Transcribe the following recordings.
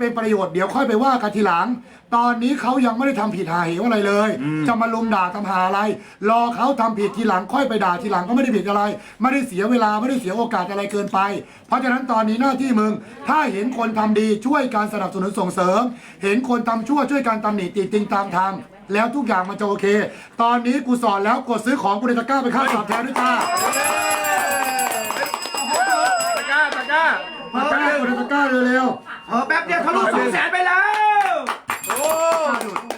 เป็นประโยชน์เดี๋ยวค่อยไปว่ากันทีหลัง ตอนนี้เขายังไม่ได้ทำผิดหาเหวอะไรเลยจะมาลุมด่าทำหาอะไร รอเขาทำผิดทีหลังค่อยไปด่าทีหลังก็ไม่ได้ผิดอะไร ไม่ได้เสียเวลาไม่ได้เสียโอกาสอะไรเกินไป เพราะฉะนั้นตอนนี้หน้าที่มึง ถ้าเห็นคนทำดีช่วยการสนับสนุนส่งเสริม เห็นคนทำชั่วช่วยการตำหนิติติงตามทำแล้วทุกอย่างมันจะโอเค ตอนนี้กูสอนแล้วกดซื้อของกูในตะกร้าไปค่าตอบแทนด้วยจ้าตะกร้าตะกร้าตะกร้ากดในตะกร้าเร็ว เออแป๊บเดียวทะลุสองแสนไปแล้วโอ้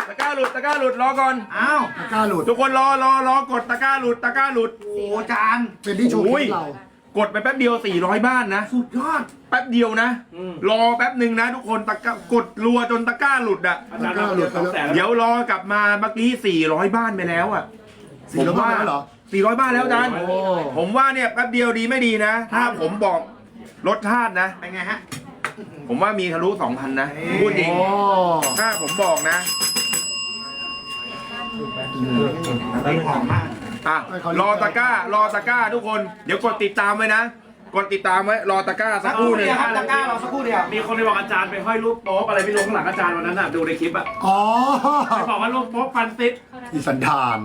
ตะกร้าหลุดตะกร้าหลุดรอก่อน อ้าวๆตะกร้าหลุด ทุกคนรอรอรอกดตะกร้าหลุดตะกร้าหลุด โอ้จานเป็นที่โชว์คลิปเรา กดไปแป๊บเดียว 400 บ้านนะ สุดยอด แป๊บเดียวนะ รอแป๊บหนึ่งนะ ทุกคนตะกร้ากดรัวจนตะกร้าหลุดอะตะกร้าหลุดไปแล้วเดี๋ยวรอกลับมาเมื่อกี้ 400 บ้านไปแล้วอะ400บ้านแล้วเหรอ 400 บ้านแล้วอาจารย์ โอ้ ผมว่าเนี่ยแป๊บเดียวดีไม่ดีนะ ถ้าผมบอกรสชาตินะ เป็นไงฮะ ผมว่ามีทะลุ2,000นะ พูดจริงโอ้ถ้าผมบอกนะนี่หอมมากอะรอตะกร้ารอตะกร้าทุกคน เดี๋ยวกดติดตามไว้นะ กดติดตามไว้ รอตะกร้าสักครู่หนึ่งเดียวครับตะกร้าเราสักครู่เดียว มีคนไปบอกอาจารย์ไปห้อยรูปโป๊ปอะไรไม่รู้ข้างหลังอาจารย์วันนั้นน่ะดูในคลิปอะอ๋อไปบอกว่ารูปโป๊ปฟันติดอีสันดาน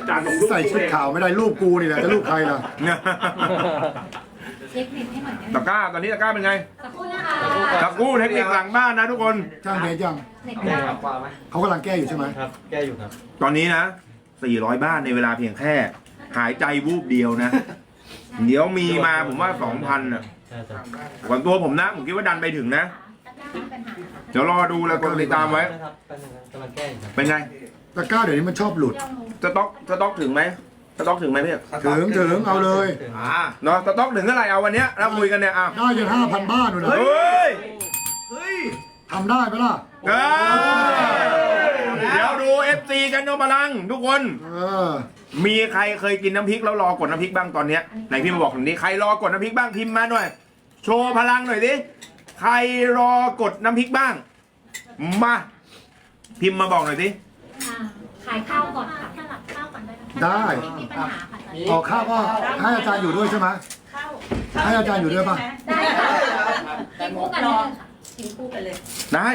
อาจารย์ผมรูปใส่ชุดขาวไม่ได้รูปกูนี่แหละจะรูปใครล่ะ เช็คบินให้หน่อยได้ไหมตะกร้าตอนนี้ตะกร้าเป็นไงสักครู่นะคะตะกรู่เทคนิคหลังบ้านนะทุกคนช่างเพจยังเน็ตแก้ดาควรับความไหมเขากำลังแก้อยู่ใช่ไหมครับ แก้อยู่ครับ ตอนนี้นะ 400 บ้านในเวลาเพียงแค่ หายใจวูบเดียวนะ เดี๋ยวมีมาผมว่า 2,000อะใช่ใช่ก่อนตัวผมนะ ผมคิดว่าดันไปถึงนะ เดี๋ยวรอดูแล้วกดติดตามไว้ครับแป๊บนึงครับกำลังแก้อยู่ครับ เป็นไง ตะกร้าเดี๋ยวนี้มันชอบหลุด สต็อกสต็อกถึงไหม สต็อกถึงไหมพี่ถึงถึงเอาเลยอ่าเนาะสต็อกถึงเท่าไหร่เอาวันเนี้ยเราคุยกันเนี่ยอะได้จนห้าพันบ้านนู่นนะเฮ้ยเฮ้ยทำได้ไหมล่ะเอ้ยเดี๋ยวดู FC กันโนบาลัง ทุกคนเออมีใครเคยกินน้ำพริกแล้วรอกดน้ำพริกบ้างตอนเนี้ยไหนพี่มาบอกผมดิใครรอกดน้ำพริกบ้างพิมพ์มาหน่อย โชว์พลังหน่อยดิใครรอกดน้ำพริกบ้าง มา พิมพ์มาบอกหน่อยดิอ่าขายข้าวก่อนค่ะ ได้ไหมได้ไม่มีปัญหาค่ะออกข้าวก็ให้อาจารย์อยู่ด้วยใช่ไหมให้อาจารย์อยู่ด้วยป่ะ ได้ค่ะ กินคู่กันได้เลยค่ะ กินคู่กันเลยได้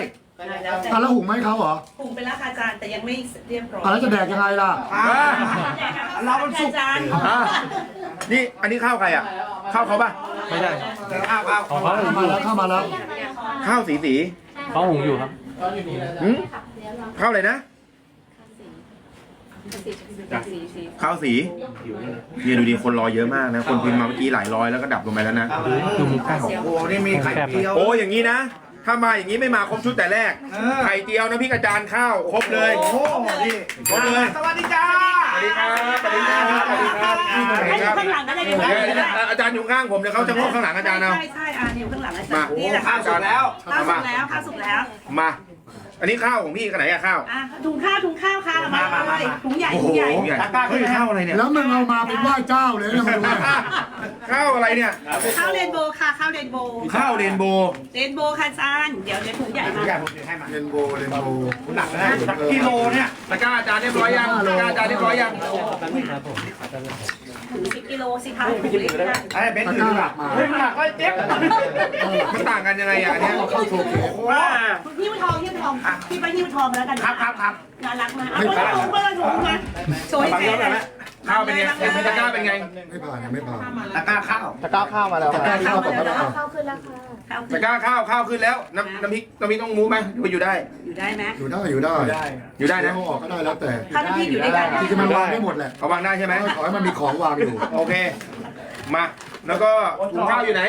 แล้วแต่อะแล้วหุงไหมเขาเหรอปรุงไปแล้วค่ะอาจารย์แต่ยังไม่เรียบร้อยอะแล้วจะแดกยังไงล่ะ อะเราเป็นสุก อาจารย์อะนี่อันนี้ข้าวใครอะ ข้าวเขาป่ะไม่ได้อ้าวอ้าวของเขาหุเข้างมาอยู่แล้วเข้ามาแล้ว ข้าวสีสีเขาหุงอยู่ครับ หืมข้าวอะไรนะ ข้าวสี เนี่ยดูดิคนรอเยอะมากนะ คนพิมพ์มาเมื่อกี้หลายร้อยแล้วก็ดับลงไปแล้วนะ ดูมุมข้าวโอ้โหนี่มีไข่เจียวโอ้อย่างนี้นะ ถ้ามาอย่างนี้ไม่มาครบชุดแต่แรกเออไข่เจียวน้ำพริกอาจารย์ข้าวครบเลย โอ้โหนี่ครบเลย สวัสดีจ้าสวัสดีครับสวัสดีครับสวัสดีครับสวัสดีครับข้างหลังก็ได้ดีกว่าเดี๋ยวอาจารย์อยู่ข้างผมเดี๋ยวเขาจะงอกข้างหลังอาจารย์เอาใช่ใช่อ่าอยู่ข้างหลังอาจารมาย์นี่แหละข้าค่ะวสุกแล้วข้าวสุกแล้วข้าวสุกแล้ว มา อันนี้ข้าวของพี่กันไหนอะข้าว อะถุงข้าวถุงข้าวค่ะมามามาเลยมา ถุงใหญ่โอ้ถุโหงใหญ่ใหญ่เฮ้ยข้าวอะไรเนี่ยแล้วมึงเอามาเป็นไหว้เจ้าเลยนะมาดูเนี่ยข้าวอะไรเนี่ย ข้าวเรนโบว์ค่ะข้าวเรนโบว์ข้าวเรนโบว์เรนโบว์ค่ะอาจารย์เดี๋ยวเดี๋ยวถุงใหญ่มา อยากผมให้มาเรนโบว์เรนโบว์หนักนะกิโลเนี่ย ตะกร้าอาจารย์เรียบร้อยยัง ตะกร้าอาจารย์เรียบร้อยยัง แป๊บนึงครับผมแป๊บนึงครับถุงสิบกิโลสิคะถุงเล็กค่ะไอ้เบนตะซ์กถืร้าอหลักมาเฮ้ยหนักก็เจ็บมันต่างกันยังไงอะอันเนี้ยเข้าโชว์เคสว้าหิ้วทองหิ้วทองพี่ไปหิ้วทองมาแล้วกันครับครับครับน่ารักมากเอาคนละถุงคนละถุงมาโชว์ให้แฟนนะข้าวเป็นไงเป็นตะกร้าเป็นไง ไม่ผ่านยังไม่ผ่านตะกร้าข้าวตะกร้าข้าวมาแล้วตะกร้าข้าวก่อนก็ได้อะข้าวขึ้นแล้วค่ะ ข้าวตะกร้าข้าวข้าวขึ้นแล้วน้ำน้ำพริกน้ำพริกต้องมูไหมหรือว่าอยู่ได้ อยู่ได้ไหม อยู่ได้อยู่ได้ อยู่ได้นะเอาออกก็ได้แล้วแต่ข้าวน้ำพริกอยู่ด้วยกันที่จะมันวางได้หมดแหละเอาวางได้ใช่ไหมขอให้มันมีของวางอยู่ โอเค มา แล้วก็ถุงข้าวอยู่ไหน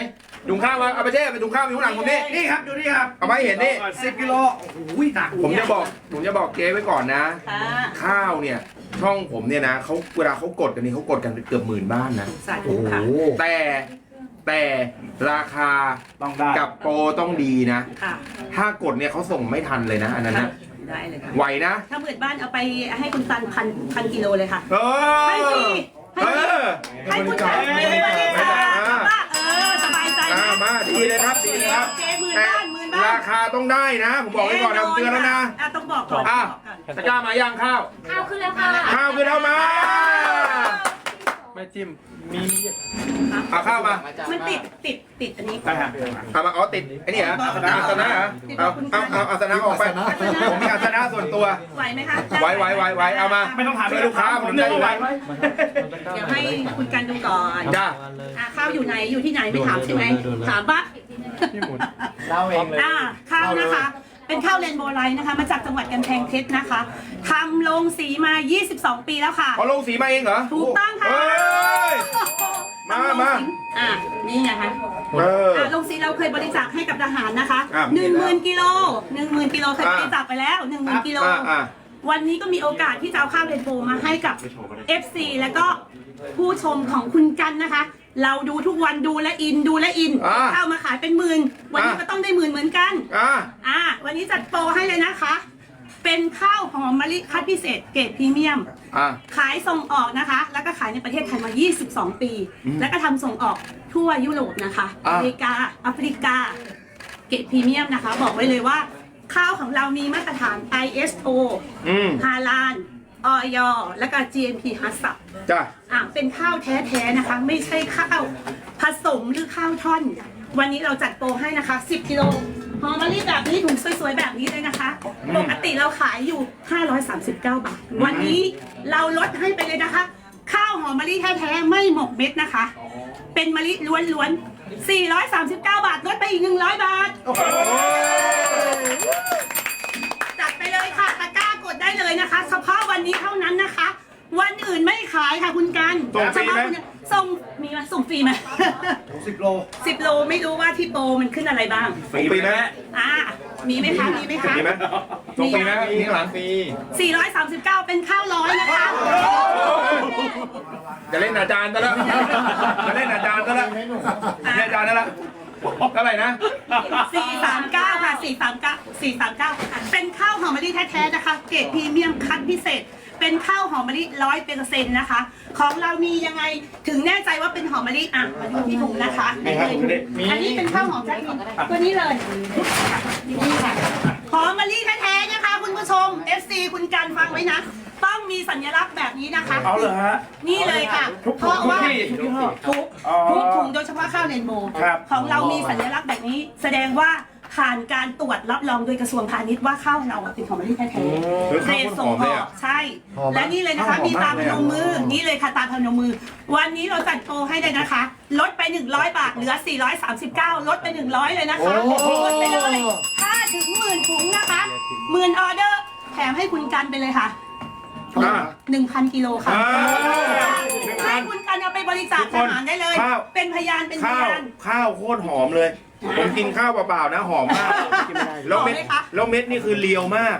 ถุงข้าวมาเอาไปเช่ไปถุงข้าวอยู่ข้างหลังผมนี่นี่ครับอยู่นี่ครับเอาไปเห็นนี่สิบกิโลโอ้โหหนักผมจะบอกผมจะบอกเจ๊ไว้ก่อนนะ ค่ะข้าวเนี่ยช่องผมเนี่ยนะเขาเวลาเขากดกันนี่เขากดกันเกือบหมื่นบ้านนะ สาธุค่ะแต่ แต่ราคาต้องได้ กับโปรต้องดีนะ ค่ะถ้ากดเนี่ยเขาส่งไม่ทันเลยนะ อันนั้นนะได้เลยค่ะ ไหวนะ ถ้าหมื่นบ้านเอาไปให้คุณตันพันพันกิโลเลยค่ะ เออให้ฟรีเอให้ฟรีอให้คุณตันไม่ได้บริจาคว่าเออสบายใจอ่านะมาดีเลยครับดีเลยครับเจ๊หมื่นแต่บ้านหมื่นบ้านราคาต้องได้นะ ผมบอกไว้ก่อนนะผมเตือนแล้วนะอะต้องบอกก่อนอะต้องบอกก่อนตะกร้ามาย่างข้าวข้าวขึ้นแล้วค่ะ ข้าวคือเรามา ไม่จิ้ม มีเอาข้าวมามันติดติดติดอันนี้ เอามาอ๋อติดไอ้นี่เหรออาสนะเหรอเอาเอาเอาอาสนะออกไปผมมีอาสนะส่วนตัวไหวไหมคะไว้ไว้ไว้ไว้เอามาไม่ต้องถามช่วยลูกค้าผมได้อยู่แล้วเดี๋ยวให้คุณกันดูก่อนจ้าอะข้าวอยู่ไหนอยู่ที่ไหนไม่ถามใช่ไหมถามปะพี่หมุนเล่าเองเลย อ่าข้าวนะคะ เป็นข้าวเรนโบว์ไลท์นะคะ มาจากจังหวัดกำแพงเพชรนะคะทำลงสีมา 22 ปีแล้วค่ะ เขาลงสีมาเองเหรอถูกต้องค่ะเฮ้ย มาทำลงมาสีอะนี่ไงคะเออ อะลงสีเราเคยบริจาคให้กับทหารนะคะครับหนึ่งหมื่นกิโลหนึ่งหมื่นกิโลเคยอ่าบริจาคไปแล้วหนึ่งหมื่นกิโล อ่าอ่าวันนี้ก็มีโอกาสที่จะเอาข้าวเรนโบว์มาให้กับ FC แล้วก็ผู้ชมของคุณกันนะคะ เราดูทุกวันดูและอินดูและอินอ่าข้าวมาขายเป็นหมื่นวันนี้อ่า ก็ต้องได้หมื่นเหมือนกัน อ่า อ่า วันนี้จัดโปรให้เลยนะคะ เป็นข้าวหอมมะลิคัดพิเศษเกรดพรีเมียม อ่า ขายส่งออกนะคะ แล้วก็ขายในประเทศไทยมา 22 ปี แล้วก็ทำส่งออกทั่วยุโรปนะคะอ่าอเมริกาแอฟริกา เกรดพรีเมียมนะคะ บอกไว้เลยว่า ข้าวของเรามีมาตรฐาน ISO อืม ฮาลาน ออยและก็ GMP ฮัสซับจ้าอะเป็นข้าวแท้ๆนะคะ ไม่ใช่ข้าวผสมหรือข้าวท่อน วันนี้เราจัดโปรให้นะคะ 10กิโลหอมมะลิแบบนี้ถุงสวยๆแบบนี้เลยนะคะ ปกติเราขายอยู่ 539 บาท วันนี้เราลดให้ไปเลยนะคะ ข้าวหอมมะลิแท้ๆไม่หมกเม็ดนะคะ เป็นมะลิล้วนๆ 439 บาทลดไปอีก 100 บาท จัดไปเลยค่ะ อื่นไม่ขายค่ะคุณกันส่งฟรีไหม เฉพาะคุณส่งมีไหมส่งฟรีไหม สิบโล สิบโลไม่รู้ว่าที่โปรมันขึ้นอะไรบ้างส่งฟรีไหมอ่ามีไหมคะมีไหมคะ มีไหมส่งฟรีไหมนี่ข้างหลังฟรี439 เป็นข้าวร้อยนะคะ จะเล่นอาจารย์ซะแล้วจะเล่นอาจารย์ซะแล้วเล่นอาจารย์ซะแล้วเท่าไหร่นะ 439 ค่ะ 439 439 เป็นข้าวหอมมะลิแท้ๆนะคะ เกรดพรีเมียมคัดพิเศษ เป็นข้าวหอมมะลิร้อยเปอร์เซ็นต์นะคะ ของเรามียังไงถึงแน่ใจว่าเป็นหอมมะลิอะมาดูที่ถุงนะคะอันนี้เป็นข้าวหอมแท้จริงตัวนี้เลยนี่ค่ะหอมมะลิแท้ๆนะคะ คุณผู้ชม FC คุณกันฟังไว้นะต้องมีสัญลักษณ์แบบนี้นะคะ เอาเลยฮะ นี่เลยค่ะ เพราะว่าทุกที่ทุกอ๋อทุกถุงโดยเฉพาะข้าวเรนโบว์ครับของเรามีสัญลักษณ์แบบนี้ แสดงว่า ผ่านการตรวจรับรองโดยกระทรวงพาณิชย์ว่าข้าวเราเป็นของมะลิแท้ๆเกรดส่งออกใช่ หอมไหมและนี่เลยนะคะ มีตาพนมมือ นี่เลยค่ะตาพนมมือ วันนี้เราจัดโปรให้เลยนะคะ ลดไป 100 บาท เหลือ 439 ลดไป 100 เลยนะคะโอ้โห ลดไปเลยถ้าถึงหมื่นถุงนะคะหมื่นออเดอร์ แถมให้คุณกันไปเลยค่ะ อ่า 1,000 กิโลค่ะ อ่าให้คุณกันเอาไปบริจาคทุกคทนหารได้เลย ข้าว เป็นพยานเป็นพข้าวยาน ข้าวโคตรหอมเลย ผมกินข้าวเปล่าๆนะหอมมากแล้วเม็ดหอมไหมคะแล้วเม็ดนี่คือเรียวมาก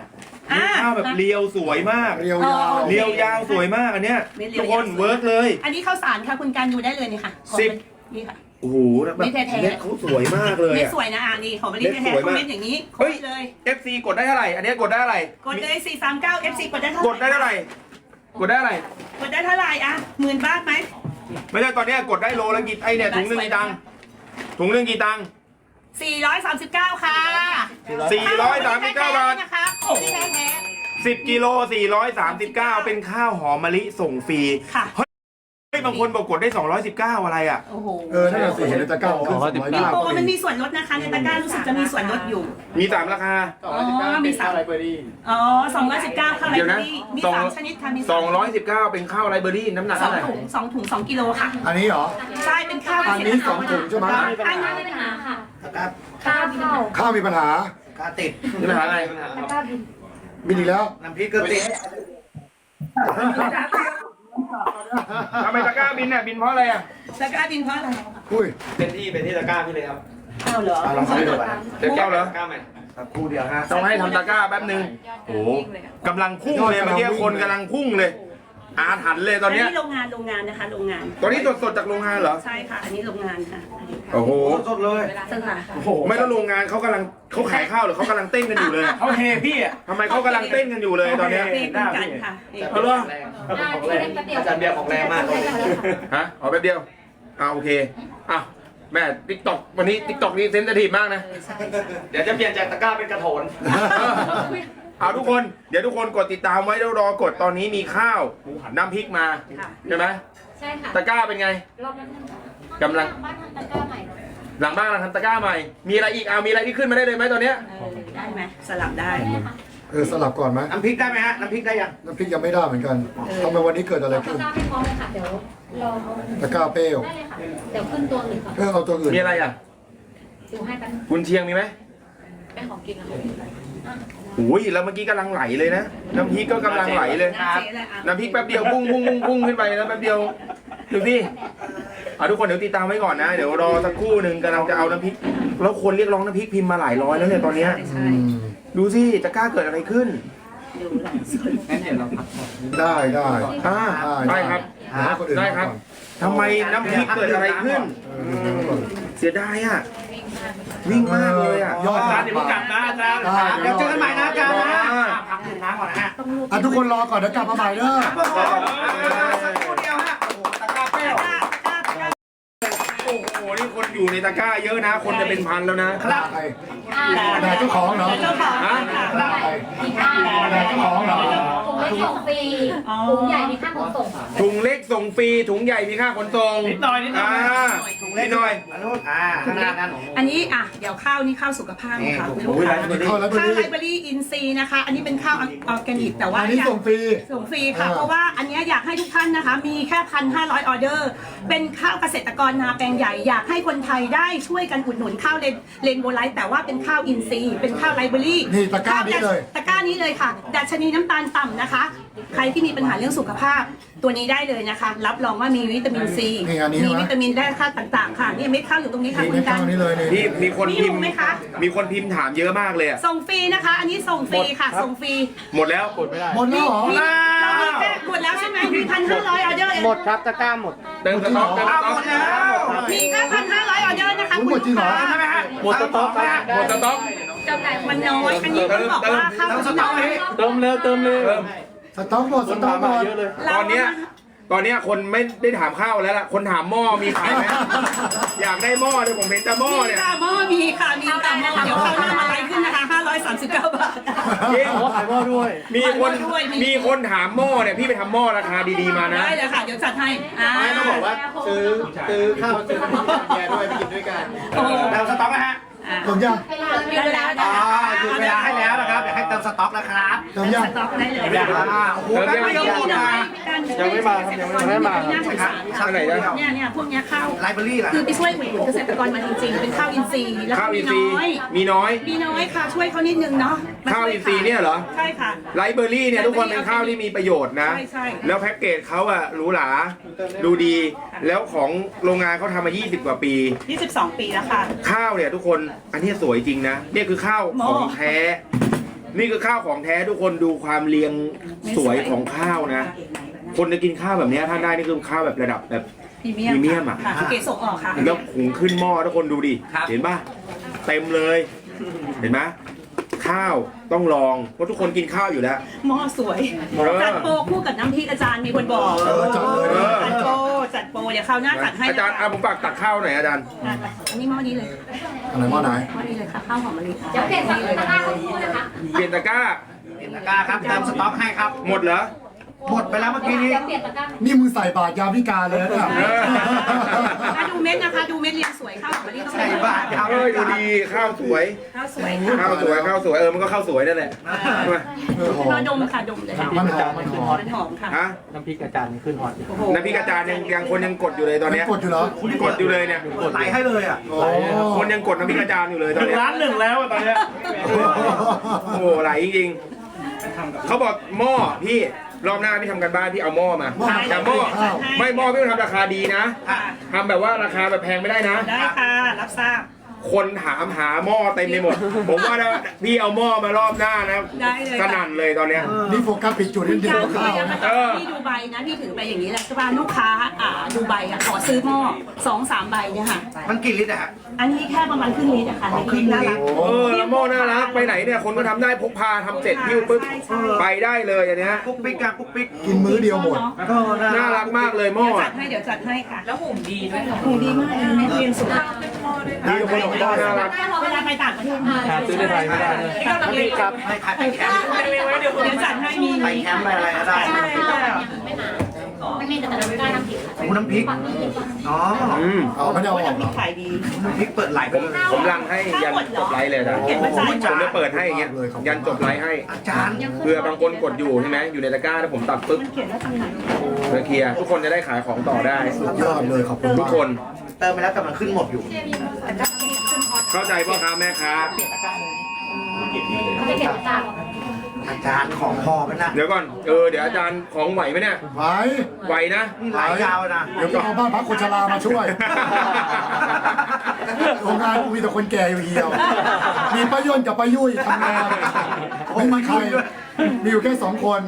อ่า ข้าวแบบเรียวสวยมาก เรียวยาวเรียวยาวสวยมากอันเนี้ยเม็ดเรีทุยวกคนยาวสวย เวิร์กเลย อันนี้ข้าวสารค่ะคุณกันดูได้เลยนี่ค่ะสิบ นี่ค่ะ โอ้โหแบบเม็ดแท้ๆ เม็ดเขาสวยมากเลยเม็ดอะ สวยนะอ่านี่ของบริเม็ดแท้สวยๆมาก เม็ดอย่างนี้ครเฮ้บยเลย FC กดได้เท่าไหร่อันเนี้ยกดได้เท่าไหร่กดเลย 439 FC กดได้เท่าไหร่กดได้เท่าไหร่กดได้เท่าไหร่กดได้เท่าไหร่อะหมื่นบาทไหม ไม่ใช่ตอนเนี้ยกดได้โลละกี่ไอเนี่ยถุงหนึ่งกี่ตังค์ถุงหนึ่งกี่ตังค์ 439 ค่ะ439บาท นะคะของที่แท้ 10 กิโล 439 เป็นข้าวหอมมะลิส่งฟรีๆค่ะ เฮ้ย บางคนบอกกดได้ 219 อะไรอะ โอ้โหเออนั่นแหละสิเห็นในตะกร้าบอกขึ้นสองร้อยมีเก้าโปรก็มันมีมีส่วนลดนะคะในตะกร้ารู้สึกจะมีส่วนลดอยู่ มีสามราคา อ๋อมีสาม อะไรเบอร์ดี้อ๋อ219ข้าวไรเดี๋ยวเบอนะรี่มีสองสามชนิดค่ะมีสาม219 เป็นข้าวไรเบอรี่น้ำหนักสอเท่างไหร่ถุงสองถุงสองกิโลค่ะอันนี้เหรอ ใช่เป็นข้าวอันนี้สองถุงใช่ไหม อันข้านี้วไม่มีปัญหาค่ะครับข้าวเข้าข้าวมีปัญหากาติดนี่ปัญหาอะไรแล้วก็บินบินอีกแล้ว น้ำพริกก็ติด ทำไมตะกร้าบินน่ะบินเพราะอะไรอะตะกร้าดินเพราะอะไรอุ้ยเป็นที่เป็นที่ตะกร้าพี่เลยครับอ้าวเหรอเอาลองเข้าไปดูไปเดี๋ยวแก้วเหรอตะกร้าใหม่ครับคู่เดียวฮะต้องให้ทำตะกร้าแป๊บนึงโอ้โหกำลังพุ่งเลยเมื่อกี้คนกำลังพุ่งเลย อาถรรพ์เลยตอนเนี้ยอันนี้โรงงานโรงงานนะคะโรงงานตอนนี้สดๆจากโรงงานเหรอ ใช่ค่ะ อันนี้โรงงานค่ะอันนี้ค่ะโอ้โห สดเลยใช่ค่ะโอ้โหไม่แล้วโรงงานเขากำลังเขาขายข้าวหรือเขากำลังเต้นกันอยู่เลยเขาเฮพี่อะทำไมเขากำลังเต้นกันอยู่เลยตอนเนี้ยเอกคุณกันค่ะเอกเอาเหรอได้ที่เป็นก๋วยเตี๋ยวอาจารย์เบียร์ของแรงมากเลยฮะเอาแป๊บเดียวอ่าโอเคอะแม่ติ๊กต็อกวันนี้ติ๊กต็อกนี่เซนซิทีฟมากนะ เดี๋ยวจะเปลี่ยนจากตะกร้าเป็นกระโถน เอาทุกคนเดี๋ยวทุกคนกดติดตามไว้แล้วรอกดตอนนี้มีข้าวน้ำพริกมาค่ะ ใช่ไหมใช่ค่ะตะกร้าเป็นไง รอบนั้นกำลัง บ้านทำตะกร้าใหม่หลังบ้านเราทำตะกร้าใหม่ มีอะไรอีกเอามีอะไรที่ขึ้นมาได้เลยไหมตอนเนี้ยเออได้ไหมสลับได้เออสลับก่อนไหมน้ำพริกได้ไหมฮะ น้ำพริกได้ยัง น้ำพริกยังไม่ได้เหมือนกันทำไมวันนี้เกิดอะไรตะขึ้นกร้าไม่พร้อมเลยค่ะ เดี๋ยวรอเอาตะกร้าเปรี้ยวได้เลยค่ะ เดี๋ยวขึ้นตัวอื่นก่อนเออเอาตัวอื่นมีอะไรอะดูให้กันกุนเชียงมีไหมเป็นของกินนะคะโอ้ยแล้วเมื่อกี้กำลังไหลเลยนะ น้ำพริกก็กำลังไหลเลยน้ำเจ๊เลยอะน้ำพริกแป๊บเดียวพุ่งพุ่งพุ่งพุ่งขึ้นไปแล้วแป๊บเดียวดูสิเอาทุกคนเดี๋ยวติดตามไว้ก่อนนะ เดี๋ยวรอสักครู่หนึ่งกำลังจะเอาน้ำพริก แล้วคนเรียกร้องน้ำพริกพิมพ์มาหลายร้อยแล้วเนี่ยตอนเนี้ยใช่อืมดูสิจะกล้าเกิดอะไรขึ้นดูแลสุดงั้นเดี๋ยวเราพักได้ได้อ่าได้ครับเดี๋ยวให้คนอื่นได้ครับ ทำไมน้ำพริกเกิดอะไรขึ้นเออเดี๋ยวให้คนอื่นเสียดายอะ วิ่งมากเลยอะยอดอาจารย์เดี๋ยวผมกลับนะอาจารย์ได้เดี๋ยวเจอกันใหม่นะอาจารย์นะอ่าพักดื่มน้ำก่อนนะฮะอะทุกคนรอก่อนเดี๋ยวกลับมาใหม่เด้อสักครู่เดียวฮะโอ้โหตะกร้าเปรี้ยวโอ้โหนี่คนอยู่ในตะกร้าเยอะนะ คนจะเป็นพันแล้วนะด่าใครอ่าด่าเจ้าของเหรอเจ้าของฮะค่ะด่าใครมีค่าด่าเจ้าของเหรอ ถุงเล็กส่งฟรีถุงใหญ่มีค่าขนส่งถุงเล็กส่งฟรีถุงใหญ่มีค่าขนส่งนิดหน่อยนิดหน่อยอ่านิดหน่อยอันนู้นอ่าข้างหน้านั่นอันนี้อะเดี๋ยวข้าวนี่ข้าวสุขภาพค่ะนี่ลูกค้าเข้าแล้วพอข้าวดีไลบรารีอินซีย์นะคะ อันนี้เป็นข้าวออร์แกนิกแต่ว่าอันนี้อยาก ส่งฟรี ส่งฟรีค่ะ เออ เพราะว่าอันเนี้ยอยากให้ทุกท่านนะคะ มีแค่พันห้าร้อยออเดอร์ เป็นข้าวเกษตรกรนาแปลงใหญ่ อยากให้คนไทยได้ช่วยกันอุดหนุนข้าวเลนเลนโบไลท์แต่ว่าเป็นข้าวอินทรีย์เป็นข้าวไลบรารีนี่ตะกร้านี้เลย ตะกร้านี้เลยค่ะ ดัชนีน้ำตาลต่ำนะคะใครที่มีปัญหาเรื่องสุขภาพ ตัวนี้ได้เลยนะคะ รับรองว่ามีวิตามินซีนี่อันนี้มีใช่ไหมวิตามินแร่ธาตุต่าง ๆ ค่ะนี่เม็ดข้าวอยู่ตรงนี้ค่ะนี่คุไม่ณกัเข้าน นี่เลยนี่นี่มีคนมีพิอยู่มพ์ไหมคะ มีคนพิมพ์ถามเยอะมากเลยอะส่งฟรีนะคะ อันนี้ส่งฟรีค่ะ ส่งฟรีหมดแล้วกดไม่ได้หมดแล้วเหรอ มีเรามีแค่หมดแล้วใช่ไหมมีพันห้าร้อยออเดอร์เองหมดครับตะกร้าหมด เติมสต็อกเติมสอ้าวต็หอมกดแล้วมีแค่พันห้าร้อยออเดอร์นะคะหมดจริงเหรอใช่ไหมฮะหมดสต็อกครับหมดสต็อกจำหน่าย มันน้อยอันนี้ต้องบอกว่าข้าวเติมสต๊อกเลยเติมเร็วเติมเร็วเติมสต็อกหมดสต็อกหมดตอนเนี้ยตอนเนี้ยคนไม่ได้ถามข้าวแล้วล่ะ คนถามหม้อมีขายไหมอยากได้หม้อเนี่ยผมเห็นแต่หม้อมีเนี่ยค่ะหม้อมีค่ะมีค่ะหม้อเดี๋ยวข้าวหน้ามาไลฟ์ขึ้นนะคะ539 บาทจริงขอขายหม้อด้วย มีคนขายหม้อด้วยมีมีคนถามหม้อเนี่ยพี่ไปทำหม้อราคาดีๆมานะได้เลยค่ะเดี๋ยวจัดให้อ่าไม่ต้องบอกว่าซื้อซื้อข้าวซื้อน้ำพริกแกด้วยไปกินด้วยกันโอ้โหเติมสต๊อกนะฮะอ่าเติม ยังเวลามีเวลาได้อ่าค่ะหยุดเวลาให้แล้วนะครับเดี๋ยวให้เติมสต๊อกแล้วครับเติมยังสต็อกได้เลยอ่าโอ้โหแป๊บเดียวหมดนะ ยังไม่มาครับยังไม่มาครับน่าสงสารข้าวไหนนะ เนี่ยเนี่ยพวกเนี้ยข้าวไลบรารีเหรอคือไปช่วยอุดหนุนเกษตรกรมาจริงๆ เป็นข้าวอินทรีย์แล้วข้าวก็อิมีนทรีน้ย์อยมีน้อย มีน้อยค่ะช่วยเขานิดนึงเนาะมข้าวช่อินทรีย์เนี่ยเหรอ ใช่ค่ะ ไลฟ์เบอร์รี่เนี่ยทุกคนเป็นข้าวที่มีประโยชน์นะ ใช่ใช่ แล้วแพ็กเกจเขาอะหรูหรา ดูดี แล้วของโรงงานเขาทำมา 20 กว่าปี 22 ปีแล้วค่ะ ข้าวเนี่ยทุกคน อันนี้สวยจริงนะ เนี่ยคือข้าวหม้ขอองแท้ นี่คือข้าวของแท้ทุกคนดูความเรียงสวยของข้าวนะ คนจะกินข้าวแบบเนี้ยถ้าได้นี่คือข้าวแบบระดับแบบ พรีเมียมพรีเมียมอะค่ะเกรดส่งออกค่ะ แล้วหุงขึ้นหม้อทุกคนดูดิ ครับ เห็นป่ะ เต็มเลย เห็นไหมข้าวต้องลอง เพราะทุกคนกินข้าวอยู่แล้ว หม้อสวยเออ จัดโปรคู่กับน้ำพริกอาจารย์มีคนบอกเออจัดเลยเออจัดโปรจัดโปรเดี๋ยวคราวหน้าจัดให้อาจารย์เอาผมฝากตักข้าวหน่อยอาจารย์ อะอันนี้หม้อนี้เลยอันไหนหม้อไหน หม้อนี้เลยค่ะข้าวหอมมะลิเดี๋ยวเปลี่ยนจากตะกร้าเขาพูดนะคะ เปลี่ยนตะกร้า เห็นตะกร้าครับเติมสต๊อกให้ครับ หมดเหรอ หมดไปแล้วเมื่อกี้นี้เดี๋ยวเปลี่ยนตะกร้านี่มึงใส่บาตรยามพิการเลยนะเนี่ยเอออะดูเม็ดนะคะ ดูเม็ดเรียงสวยข้าวหอมมะลิต้องใส่บาตรครับ เอ้ยดูดีข้าวสวย ข้าวสวยค่ะข้าวสวยข้าวสวยเออมันก็ข้าวสวยนั่นแหละใช่ไหมเออหอม มาดมค่ะดมเลยค่ะมันหอมมันหอม มันหอมค่ะฮะน้ำพริกอาจารย์ขึ้นฮอตโอ้โหน้ำพริกอาจารย์ยังยังคนยังกดอยู่เลยตอนเนี้ยกดอยู่เหรอกดอยู่เลยเนี่ยไหลให้เลยอะ โอ้คนยังกดน้ำพริกอาจารย์อยู่เลยหตอนนึ่งเนี้ยล้านหนึ่งแล้วอะตอนเนี้ยโอ้โหไหลจริงๆเขาบอกหม้อพี่ รอบหน้าพี่ทำกันบ้านพี่เอาหม้อมาหม้อแต่หม้อข้าวไม่หม้อพี่ต้องทำราคาดีนะค่ะทำแบบว่าราคาแบบแพงไม่ได้นะ ได้ค่ะ รับทราบ คนถามหาหม้อเต็มไปหมด ผมว่าถ้าพี่เอาหม้อมารอบหน้านะได้เลยสนั่นเลยตอนเนี้ย นี่โฟกัสปิดจุดนิดเดียวการข้าวที่นะเออที่ดูใบนะพี่ถือไปอย่างนี้แหละใช่ป่ะลูกค้าอ่าดูใบอะขอซื้อหม้อสองสามใบเนี่ยค่ะ มันกี่ลิตรอะฮะ อันนี้แค่ประมาณครึ่งลิตรอะค่ะอ๋อครึ่งลิตรน่ารัก เออแล้วหม้อน่ารักไปไหนเนี่ยคนก็ทำได้พกพาทำเสร็จหิ้วปุ๊บใช่ใช่ ไปได้เลยอันเนี้ยปุ๊กปิ๊กอะปุ๊กปิ๊กกินมื้อเดียวหมด เออน่ารักมากเลยหม้อเดี๋ยวจัอะดให้เดี๋ยวจัดให้ค่ะ แล้วหุ่นดีด้วยหุ่นดีมากเลยแม่เรียนสุด ดีทุกคนบอกหม้อน่ารักเวลาไปต่างประเทศหาซื้อในไทยไม่ได้เลยน้ำพริกครับให้ขายไปแคมป์เดี๋ยวจัดให้มีไปแคมป์ไปอะไรก็ได้ ไม่นา ไม่พี่เมย์จะแต่เราไม่ได้ทำผิดค่ะโอ้น้ำพริกฝั่งนี้ฝั่งนี้อ๋อ อืมเอาไม่ได้เอาออกเหรน้ำพริอกขายดี น้ำพริกเปิดไหลไปผมเลย ผมรังให้ยันจบไลฟ์เลยนะเห็นว่าจ่าย ผมจะเปิดให้อย่างเงี้ยยันจบไลฟ์ให้ อาจารย์เพื่อบางคนกดอยู่ใช่ไหมอยู่ในตะกร้าแล้วผมตัดปึ๊บมันเขียนว่าทางไหนเพื่อเคลียร์ทุกคนจะได้ขายของต่อได้ยอดเลยขอบคุณทุกมากคนเติมไปแล้วแต่มันขึ้นหมดอยู่ เข้าใจพ่อค้าแม่ค้า เขาจะเก็บจาก อาจารย์ของพอกันนะเดี๋ยวก่อน เออ เดี๋ยวอาจารย์ของไหวไหมเนี่ยไว้ไหวนะ นี่หลายยาวนะ เดี๋ยวจะเอาบ้านพักคนชรามาช่วย โรงงานกูมีแต่คนแก่อยู่เหี่ยว มีป้าย่นกับป้ายุ่ยทำงานไม่มีใครมีอยู่แค่สองคน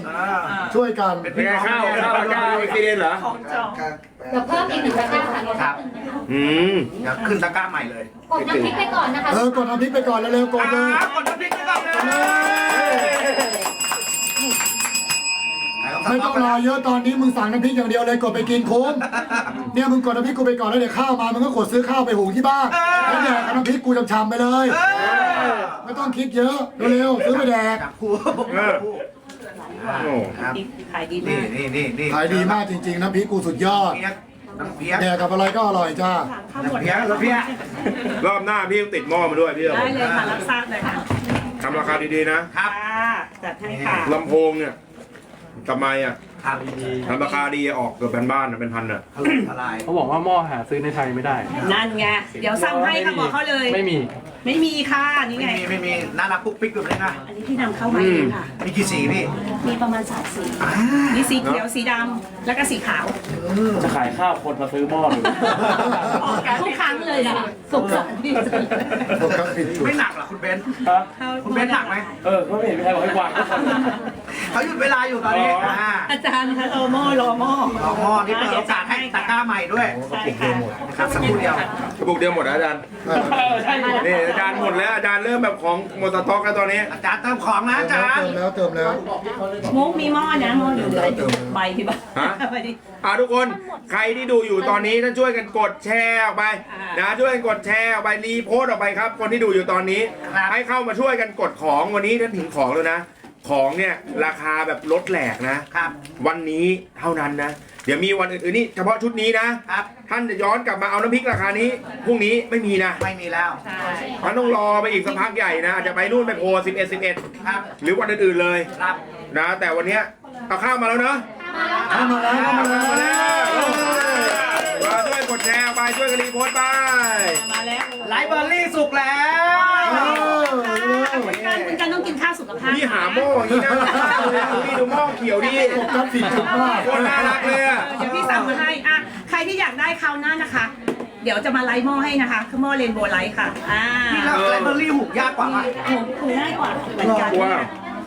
ช่วยกัน เป็นไงข้าวข้าวตะกร้าเอ็กซิเดนเหรอของจองเดี๋ยวเพิ่มอีกหนึ่งตะกร้าค่ะครับอืม เดี๋ยวขึ้นตะกร้าใหม่เลยกดน้ำพริกไปก่อนนะคะ เออกดน้ำพริกไปก่อนเร็วๆกดเลย อ่ากดน้ำพริกไปก่อนเลย ไม่ต้องรอเยอะตอนนี้มึงสั่งน้ำพริกอย่างเดียวเลยกดไปกินคุ้มเนี่ยมึงกดน้ำพริกกูไปก่อนแล้วเดี๋ยวข้าวมามึงก็กดซื้อข้าวไปหุงที่บ้านแล้วแดกกับน้ำพริกกูชำๆไปเลย ไม่ต้องคิดเยอะเร็วๆซื้อไปแดกจับคู่เออโอ้ครับขายดีนี่มากนี่นี่นี่ขายดีมากจริงๆน้ำพริกกูสุดยอดเปี๊ยกน้ำเปี๊ยกแดกกับอะไรก็อร่อยจ้าข้าวหมดน้ำเปี๊ยกน้ำเปี๊ยกรอบหน้าพี่ติดหม้อมาด้วยพี่ได้เลยค่ะรับทราบเลยค่ะทำราคาดีๆนะครับ ค่ะจัดให้ค่ะลำโพงเนี่ย ทำไมอะครับทำราคาดีออกเกือบเป็นบ้านอะเป็นพันอะถล่มทลายเขาบอกว่าหม้อหาซื้อในไทยไม่ได้ นั่นไง เดี๋ยวสั่งให้ค่ะบอกเขาเลย ไม่มี ไม่มีค่ะ นี่ไม่ไง มีไม่มีน่ารักปุ๊กปิ๊กอยู่เลยนะอันนี้ที่นำเข้ามาเองค่ะ มีกี่สีพี่มีประมาณสามสีอ่ามีสีเขียว สีดำ แล้วก็สีขาว จะขายข้าวคนมาซื้อหม้อหรือ ออกทุกครั้งเลยอะสุขสันต์ดีจังเลยโฟกัสผิดจุดไม่หนักเหรอคุณเบนซ์ฮะ คุณเบนซ์หนักไหม เออก็ไม่เห็นมีใครบอกให้วางทุกคน เขาหยุดเวลาอยู่ตอนนี้อ่าอาจารย์คะรอหม้อรอหม้อรอหม้อนี่เปิดโอกาสให้ตะกร้าใหม่ด้วยใช่ค่ะนะครับสักครู่เดียวกระปุกเดียวหมดนะอาจารย์เออใช่นี่อาจารย์หมดแล้วอาจารย์เริ่มแบบของหมดสต็อกแล้วตอนนี้ อาจารย์เติมของนะอาจารเติย์มแล้วเติมแล้วมุกมีหม้อนะหม้อเหลือๆใบที่บ้านฮะไปดิอ่าทุกคนใครที่ดูอยู่ตอนนี้ท่านช่วยกันกดแชร์ออกไปอ่านนะช่วยกันกดแชร์ออกไปรีโพสต์ออกไปครับ คนที่ดูอยู่ตอนนี้ให้เข้ามาช่วยกันกดของวันนี้ท่านถึงของแล้วนะ ของเนี่ยราคาแบบลดแหลกนะ ครับ วันนี้เท่านั้นนะ เดี๋ยวมีวันอื่นๆนี่เฉพาะชุดนี้นะ ครับ ท่านจะย้อนกลับมาเอาน้ำพริกราคานี้พรุ่งนี้ไม่มีนะไม่มีแล้ว ใช่ท่านต้องรอไปอีกสักพักใหญ่นะอาจจะไปนู่นไปโพ11 11 ครับหรือวันอื่นๆเลยครับนะ แต่วันเนี้ยเอาข้าวมาแล้วเนอะเข้ามาแล้วเข้ามาแล้วมาช่วยกดแชร์ออกไปช่วยกันรีโพสต์ไป มาแล้วไลฟ์เบอร์รี่สุกแล้ว เออเร็ว คุณกันคุณกันต้องกินข้าว สุขภาพพี่หาหม้ออย่างนี้นะพี่ดูหม้อเขียวดิโฟกัสผิดจุดมากโคนน่ารักเลยอะเดี๋ยวพี่สั่งมาให้อะใครที่อยากได้คราวหน้านะคะ เดี๋ยวจะมาไลฟ์หม้อให้นะคะคือหม้อเรนโบว์ไลท์ค่ะอ่านี่แล้วไลฟ์เบอร์รี่หุกยากกว่าไหมโอ้โหคุยง่ายกว่าเหมือนกัน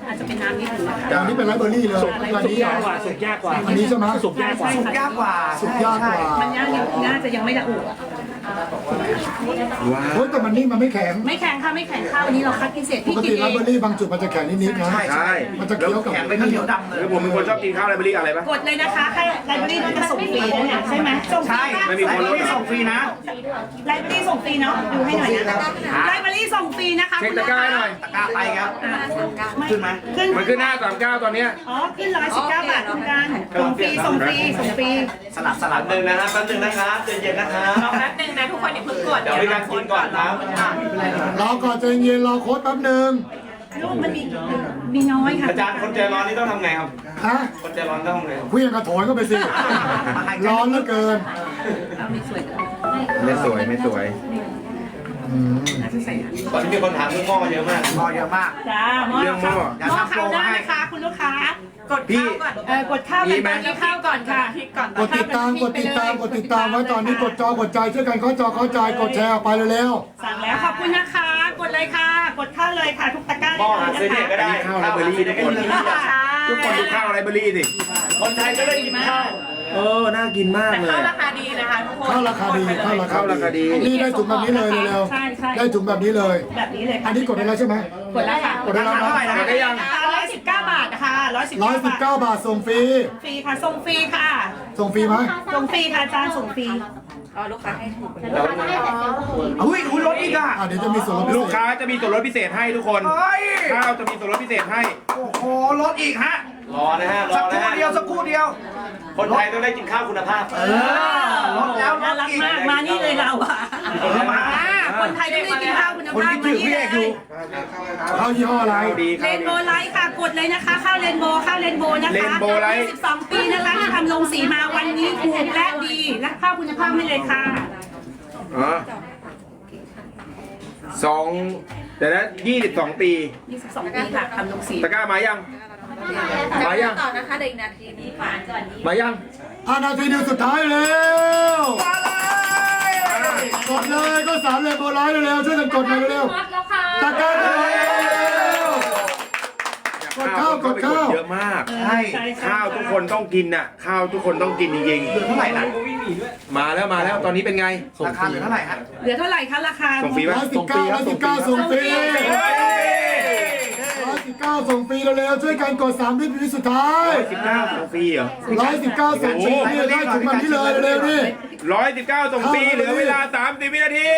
อาจจะเป็นน้ำนิดนึงนะคะ อันนี้เป็นไรเบอร์รี่เลยอันนี้ยากกว่าสุกยากกว่าอันนี้ใช่ไหมสุกยากกว่าสุกยากกว่าสุกยากกว่ามันย่างอยู่น่าจะยังไม่ละอุ เฮ้ยแต่มันนิ่มมันไม่แข็ง ไม่แข็งค่ะไม่แข็งค่ะวันนี้เราคัดพิเศษปพี่กกิตินไรเองเบอร์รี่บางจุดมันจะแข็งนิดๆนะใช่ใช่มันจะเคี้ยวกับ แข็งไปข้าวเหนียวดำเลย คือผมเป็นคนชอบกินข้าวไรเบอรี่อะไรปะ กดเลยนะคะแค่ไลบรารี ใช่ไหมส่งฟรีใช่ค่ะไม่มีไลคนฟ์เบอลดร์รี่ส่งฟรีนะ ไลบรารีส่งฟรีเนาะดูให้หน่อยนะไลบรารีส่งฟรีนะคะเช็คตะกร้าให้หน่อย ตะกร้าไปครับอะขึ้นไหม ขึ้นมันขึ้นหน้า39ตอนเนี้ยอ๋อขึ้นร้อยสิบเก้าบาทคุณกันส่งฟรีส่งฟรีส่งฟรีสลับสลับหนึ่งนะครับแป๊บหนึงนะครับใจเย็นนะครับแป๊บนึงนะทุกคนอย่าเพิ่งกดเดี๋ยวมีการกินก่อนครับรอก่อนใจเย็นรอโค้ดแป๊บหนึง ลูกมันมีมีน้อยค่ะอาจารย์คนใจร้อนนี่ต้องทำไงครับ ฮะคนใจร้อนต้องทำไงครับ เคลี้ยงกระโถนก็ไปสิ ร้อนเหลือเกิน เอาไม่สวยเลยไม่สวยไม่สวย อาจจะใส่อันนี้ตอนนี้มีคนถามเรื่องหม้อเยอะมากพอเยอะมาก จ้าหม้อเรื่องหม้อเดี๋ยวหม้อทำโปรข้าวได้ให้นะคะ คุณลูกค้ากดพี่ข้าวก่อนเออกดข้าวมีกันไหมตอนนี้ข้าวก่อนค่ะกดติดตามกดติดตามกดติดตามไว้ตอนนี้กดจอกดใจช่วยกันเข้าจอเข้าใจกดแชร์ออกไปเร็วสั่งแล้วขอบคุณนะคะ กดเลยค่ะ กดข้าวเลยค่ะ ทุกตะกร้าหม้อหาเลซื้อยเน็ตก็นะคะได้ข้าวไรเบอรี่ทุกคนค่ะทุกคนดูข้าวไรเบอรี่สิคนไทยก็ได้กินข้าว เออ น่ากินมากเลยข้าวราคาดีนะคะทุกคนๆเข้าราคาดีเข้าราเข้าราคาคาดีดี นี่ได้ถุงแบบนี้เลยเร็วใช่ใช่ ๆได้ถุงแบบนี้เลย แบบนี้เลยค่ะอันนี้กดได้แล้วใช่ไหม กดแล้วค่ะกดได้แล้วเท่าไหร่นะนะได้ยังร้อยสิบเก้าบาทนะคะร้อยสิบร้อยสิบเก้าบาทเก้าบาทส่งฟรี ฟรีค่ะส่งฟรีค่ะ ส่งฟรีไหมส่งฟรีค่ะอาจารย์ส่งฟรีลูกค้าให้แต่เซลล์ก็คืออุ้ยอุ้ยรถอีกอะอะเดี๋ยวจะมีส่วนลดพิลูกเศษค้าจะมีส่วนลดพิเศษให้ทุกคนเฮ้ยข้าวจะมีส่วนลดพิเศษให้ โอ้โหรถอีกฮะ รอนะฮะรสัอกคนะรู่ฮะ เดียวสักครู่เดียว คนไทยต้องได้กินข้าวคุณภาพลดแล้วลน่าดรักอีกมากมานี่เลยเราอะมาอ่าคนไทยต้องได้กินข้าวคุณคนภาพที่มาถือนี่พี่เลเอยกอยู่เขายี่ห้ออะไรข้าวดีเรข้าวนโบดีว์ไลท์ค่ะกดเลยนะคะข้าวเรนโบว์ข้าวเรนโบว์นะคะ Rainbow Light 22 ปีนะคะที่ทำลงสีมาวันนี้ถูกและดีและข้าวคุณภาพไม่เลยค่ะ อ๋อสองเดี๋ยวนะยี่สิบสองปี22 ปีค่ะทำลงสีตะกร้ามายัง มายังต่อนะคะเด็กนาทีนี้ฝานก่อนนี้มายังอานาทีเดียวสุดท้ายแล้วกดเลยก็สามเลยโบราณเร็วช่วยกันกดหน่อยเร็วตะการกดข้าวกดข้าวเยอะมากใช่ข้าวทุกคนต้องกินน่ะ ข้าวทุกคนต้องกินจริงๆเหลือเท่าไหร่นะมาแล้วมาแล้วตอนนี้เป็นไงราคาเหลือเท่าไหร่ฮะเหลือเท่าไหร่คะราคาส่งฟรีป่ะส่งฟรีครับส่งฟรีส่งฟรี 19ส่งฟรีเร็วๆช่วยกันกด3ด้วยพิมพ์สุดท้ายสิบเก้าส่งฟรีเหรอ119ส่งฟรีเนี่ยได้ถึงวันนี้เลยเร็วๆนี่ร้อยสิบเก้าส่งฟรีเหลือเวลาสามสิบวินาที